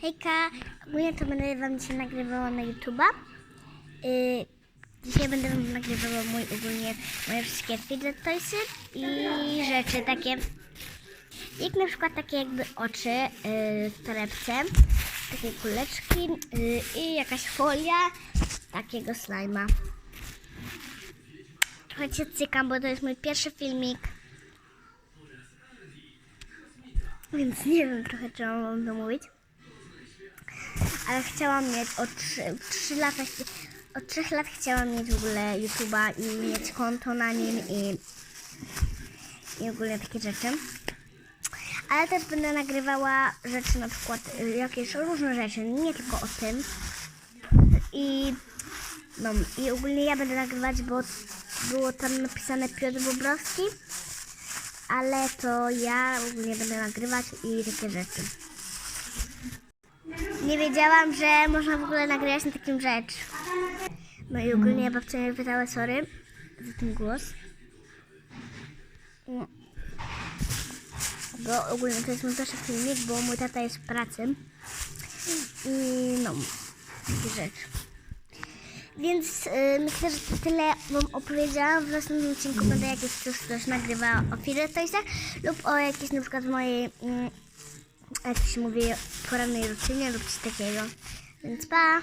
Hejka, ogólnie to będę wam dzisiaj nagrywała na YouTube'a. Yy, dzisiaj będę wam nagrywała mój ogólnie moje wszystkie fidget toysy i rzeczy takie. Jak na przykład takie jakby oczy yy, w torebce, takie kuleczki yy, i jakaś folia takiego slajma. Trochę się cykam, bo to jest mój pierwszy filmik. Więc nie wiem trochę, czy mam wam to mówić. Ale chciałam mieć od 3, 3 lata, od 3 lat chciałam mieć w ogóle YouTube'a i mieć konto na nim i, i ogólnie takie rzeczy. Ale też będę nagrywała rzeczy na przykład, jakieś różne rzeczy, nie tylko o tym. I no i ogólnie ja będę nagrywać, bo było tam napisane Piotr Bobrowski, ale to ja ogólnie będę nagrywać i takie rzeczy. Nie wiedziałam, że można w ogóle nagrywać na takim rzecz. No i ogólnie babcia mnie pytała, sorry za ten głos. No. Bo ogólnie to jest mój pierwszy filmik, bo mój tata jest w pracy. I no, takie rzeczy. Więc y, myślę, że to tyle wam opowiedziałam. W następnym odcinku będę jakieś coś, coś nagrywała o Toysach lub o jakiejś na przykład mojej, mm, jak się mówi, porannej rutynie lub coś takiego. Więc pa!